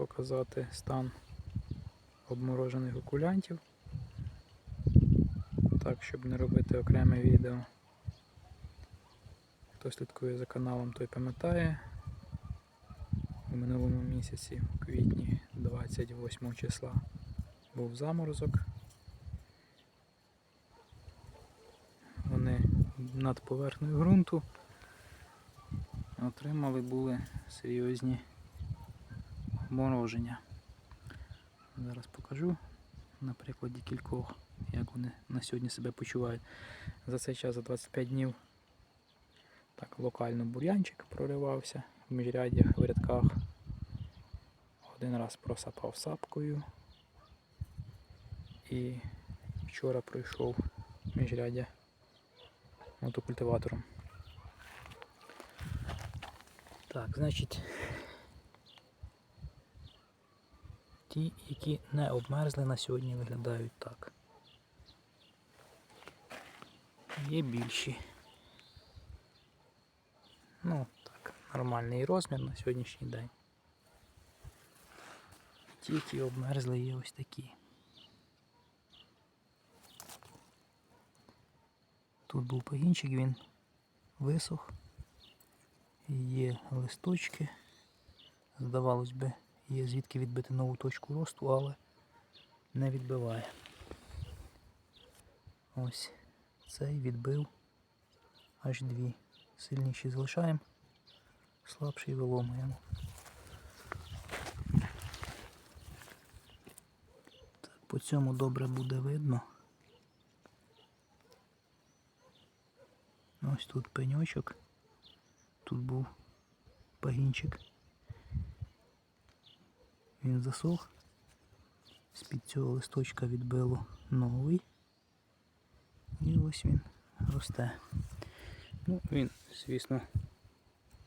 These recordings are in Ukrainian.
показати стан обморожених окулянтів. Так, щоб не робити окреме відео. Хто слідкує за каналом, той пам'ятає. У минулому місяці, в квітні 28 числа, був заморозок. Вони над поверхнею ґрунту отримали були серйозні мороження. Зараз покажу на прикладі кількох, як вони на сьогодні себе почувають. За цей час, за 25 днів, так локально бур'янчик проривався в міжряддях, в рядках. Один раз просапав сапкою. І вчора пройшов міжряддя мотокультиватором. Так, значить, ті, які не обмерзли на сьогодні, виглядають так. Є більші. Ну, так, нормальний розмір на сьогоднішній день. Ті, які обмерзли, є ось такі. Тут був пагінчик, він висох. Є листочки. Здавалось би, є звідки відбити нову точку росту, але не відбиває. Ось цей відбив аж дві. Сильніші залишаємо, слабший виломуємо. Так, по цьому добре буде видно. Ось тут пеньочок. Тут був пагінчик. Він засох. З-під цього листочка відбило новий. І ось він росте. Ну, він, звісно,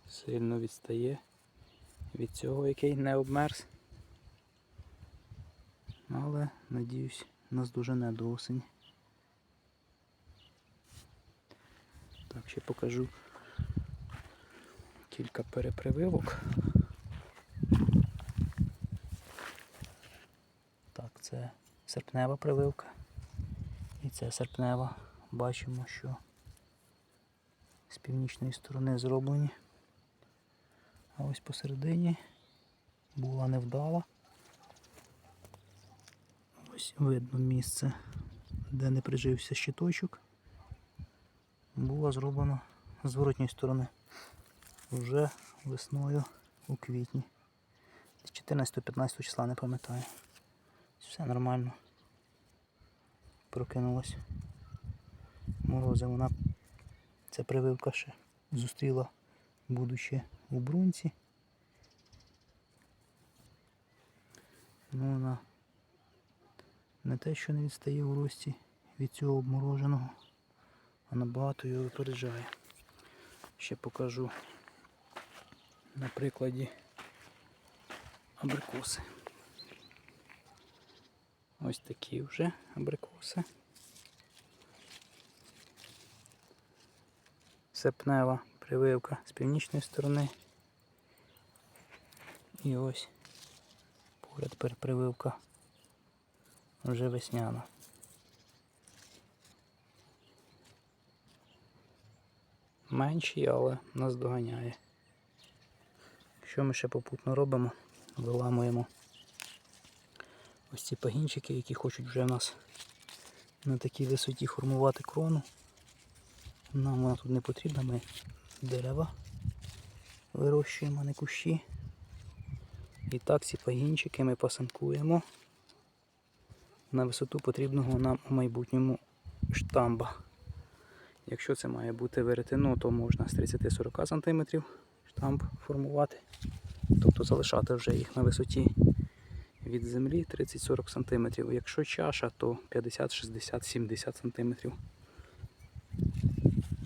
сильно відстає від цього, який не обмерз. Але, надіюсь, нас дуже не до осені. Так, ще покажу кілька перепрививок. Так, це серпнева прививка. І це серпнева. Бачимо, що з північної сторони зроблені. А ось посередині була невдала. Ось видно місце, де не прижився щиточок. Було зроблено з зворотньої сторони вже весною у квітні. З 14-15 числа не пам'ятаю. Все нормально. Прокинулось. Морози вона ця прививка ще зустріла, будучи у брунці. Ну вона не те, що не відстає у рості від цього обмороженого, а набагато його випереджає. Ще покажу на прикладі абрикоси. Ось такі вже абрикоси. Сепнева прививка з північної сторони. І ось поряд тепер прививка вже весняна. Менший, але нас доганяє. Що ми ще попутно робимо? Виламуємо ось ці пагінчики, які хочуть вже в нас на такій висоті формувати крону. Нам вона тут не потрібна, ми дерева вирощуємо, не кущі. І так ці пагінчики ми посанкуємо на висоту потрібного нам у майбутньому штамба. Якщо це має бути веретено, то можна з 30-40 см штамп формувати, тобто залишати вже їх на висоті від землі 30-40 см. Якщо чаша, то 50, 60, 70 см.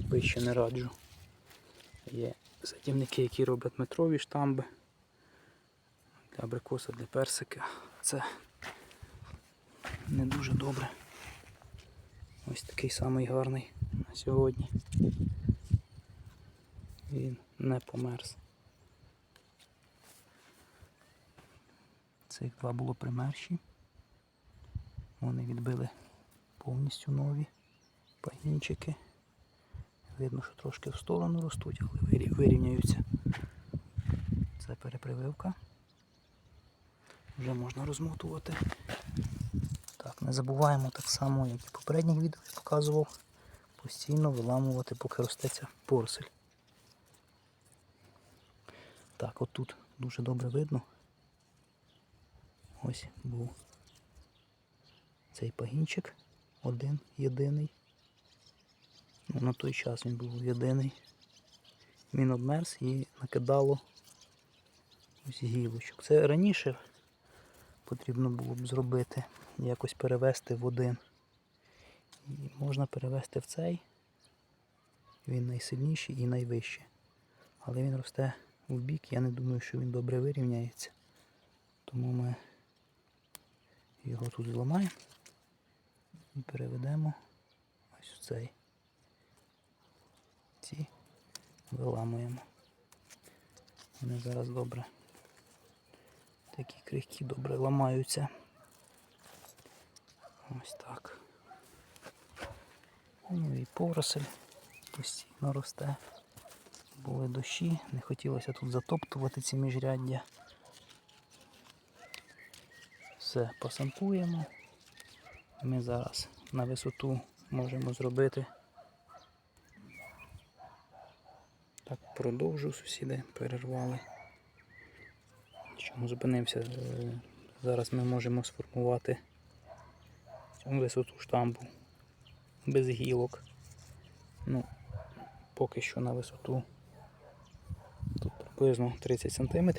Вище не раджу. Є садівники, які роблять метрові штамби для абрикоса, для персика. Це не дуже добре. Ось такий самий гарний на сьогодні. Він не померз. Цих два було примерші. Вони відбили повністю нові пагінчики. Видно, що трошки в сторону ростуть, але вирі- вирівняються. Це перепрививка. Вже можна розмотувати. Так, не забуваємо так само, як і в попередніх відео я показував, постійно виламувати, поки ростеться порсель. Так, от тут дуже добре видно. Ось був цей пагінчик один єдиний. Ну, на той час він був єдиний. Він обмерз і накидало ось гілочок. Це раніше потрібно було б зробити, якось перевести в один. І можна перевести в цей. Він найсильніший і найвищий. Але він росте в бік, я не думаю, що він добре вирівняється. Тому ми його тут зламаємо і переведемо ось в цей. Ці виламуємо. Вони зараз добре. Такі крихкі добре ламаються. Ось так. Ну і поросель постійно росте. Були дощі, не хотілося тут затоптувати ці міжряддя. Все, посампуємо. Ми зараз на висоту можемо зробити. Так, продовжу сусіди, перервали. Чому зупинився? Е, Зараз ми можемо сформувати висоту штампу без гілок. Ну, поки що на висоту тут приблизно 30 см.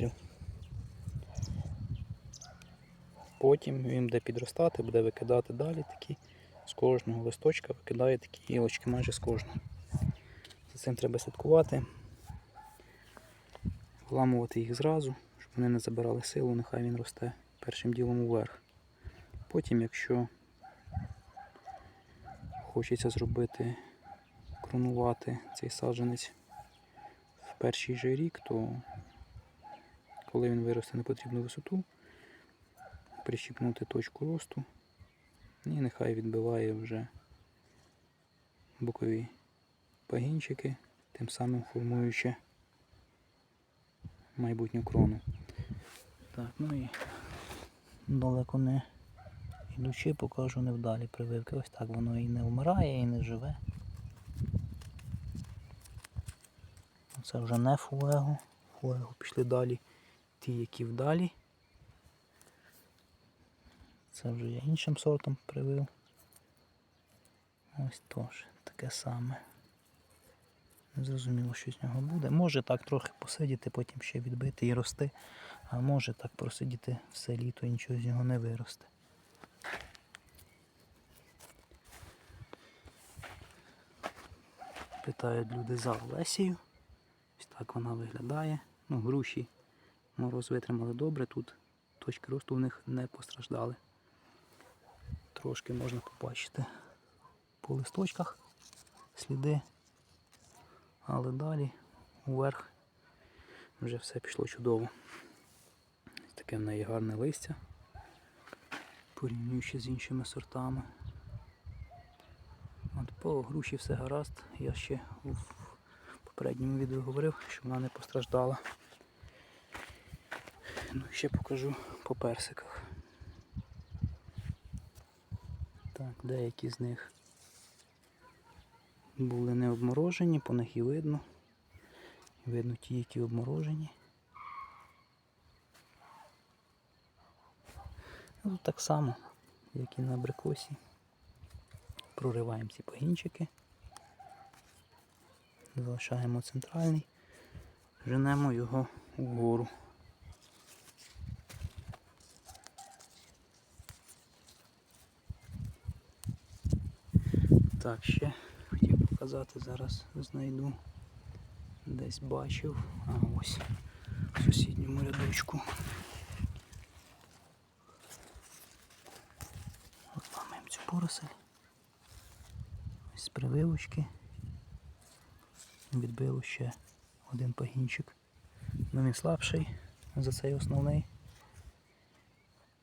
Потім він буде підростати, буде викидати далі такі з кожного листочка викидає такі гілочки майже з кожного. За цим треба слідкувати, вламувати їх зразу, щоб вони не забирали силу, нехай він росте першим ділом уверх. Потім, якщо хочеться зробити, кронувати цей саджанець в перший же рік, то коли він виросте на потрібну висоту, прищіпнути точку росту і нехай відбиває вже бокові пагінчики, тим самим формуючи майбутню крону. Так, ну і далеко не йдучи, покажу невдалі прививки. Ось так воно і не вмирає, і не живе. Це вже не фуего. Фуего пішли далі. Ті, які вдалі. Це вже я іншим сортом привив. Ось теж таке саме. Не зрозуміло, що з нього буде. Може так трохи посидіти, потім ще відбити і рости, а може так просидіти все літо і нічого з нього не виросте. Питають люди за Олесію. Ось так вона виглядає. Ну, груші мороз витримали добре, тут точки росту в них не постраждали. Трошки можна побачити по листочках сліди, але далі вверх вже все пішло чудово. Таке в неї гарне листя, порівнюючи з іншими сортами. От по груші все гаразд. Я ще в попередньому відео говорив, що вона не постраждала. Ну, ще покажу по персиках. Так, деякі з них були не обморожені, по них і видно. Видно ті, які обморожені. Ну, Тут так само, як і на абрикосі. Прориваємо ці пагінчики. Залишаємо центральний, женемо його вгору. Так, ще хотів показати, зараз знайду. Десь бачив. А ось в сусідньому рядочку. Ламаємо цю поросель. Ось з прививочки. Відбило ще один пагінчик. Ну він слабший за цей основний.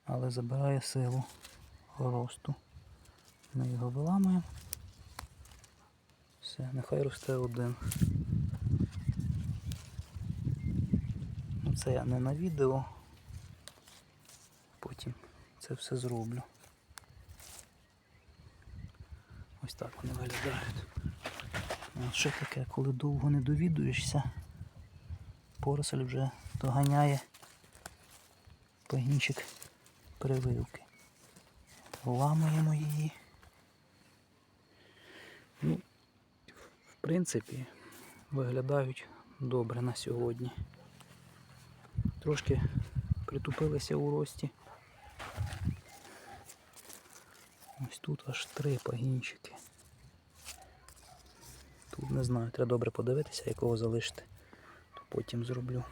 але забирає силу росту. Ми його виламуємо. Все, нехай росте один. Ну, Це я не на відео. Потім це все зроблю. Ось так вони виглядають. От що таке, коли довго не довідуєшся, поросль вже доганяє пагінчик прививки. Ламуємо її. Ну, в принципі, виглядають добре на сьогодні. Трошки притупилися у рості. Ось тут аж три пагінчики. Тут не знаю, треба добре подивитися, якого залишити, то потім зроблю.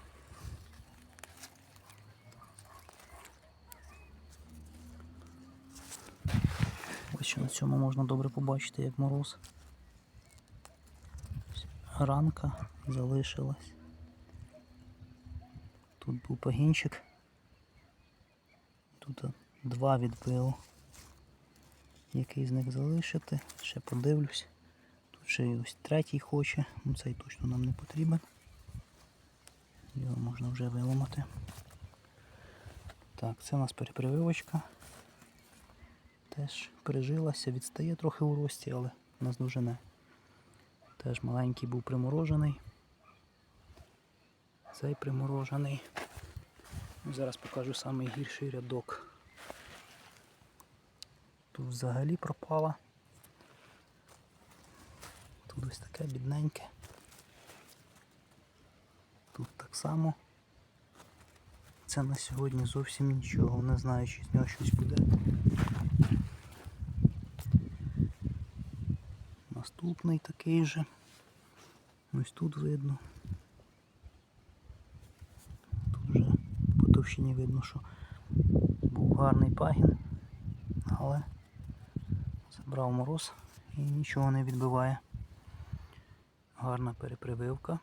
Ось що на цьому можна добре побачити, як мороз. Ранка залишилась. Тут був пагінчик. Тут два відбило. Який з них залишити? Ще подивлюсь. Тут ще й ось третій хоче, ну цей точно нам не потрібен. Його можна вже виламати. Так, це у нас перепрививочка. Теж прижилася, відстає трохи у рості, але нас дуже не. Теж маленький був приморожений. Цей приморожений. Ну, Зараз покажу самий гірший рядок. Тут взагалі пропала. Тут ось таке бідненьке. Тут так само. Це на сьогодні зовсім нічого, не знаю, чи з нього щось буде. Наступний такий же. Ось тут видно. Тут вже по товщині видно, що був гарний пагін, але забрав мороз і нічого не відбиває. Гарна перепрививка.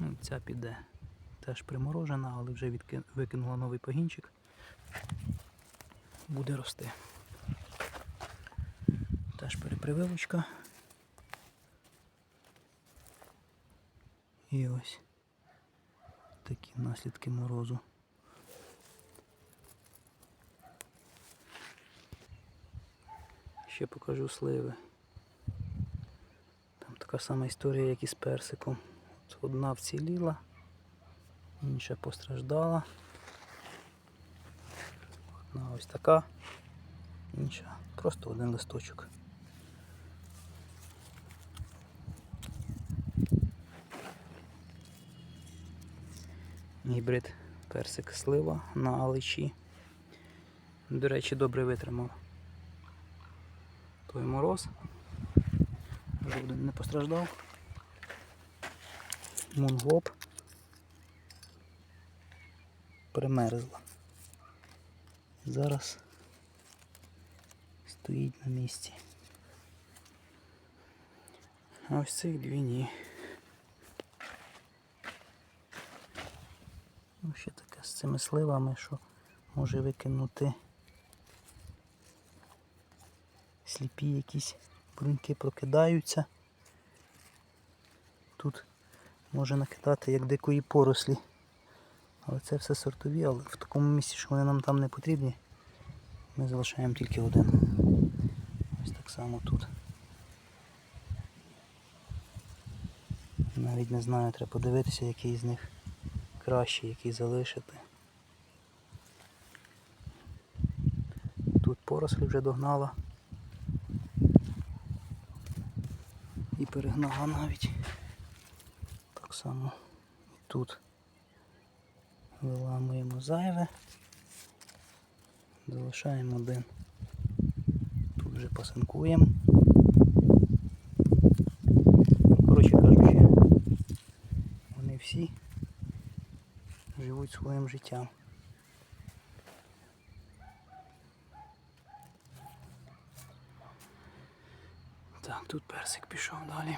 Ну, Ця піде теж приморожена, але вже викинула новий пагінчик. Буде рости. Теж перепрививочка. І ось такі наслідки морозу. Ще покажу сливи. Там така сама історія, як і з персиком. Одна вціліла, інша постраждала. Одна ось така, інша просто один листочок. Гібрид персик слива на аличі. До речі, добре витримав той мороз. Жоден не постраждав. Мунглоп примерзла. Зараз стоїть на місці. А ось цих дві ні. Ще таке з цими сливами, що може викинути сліпі якісь бруньки прокидаються. Тут може накидати як дикої порослі. Але це все сортові, але в такому місці, що вони нам там не потрібні, ми залишаємо тільки один. Ось так само тут. Навіть не знаю, треба подивитися, який з них кращий, який залишити. Тут порослі вже догнала. І перегнала навіть. Так само і тут виламуємо зайве, залишаємо один. Тут вже пасинкуємо. Живуть своїм життям. Так, тут персик пішов далі.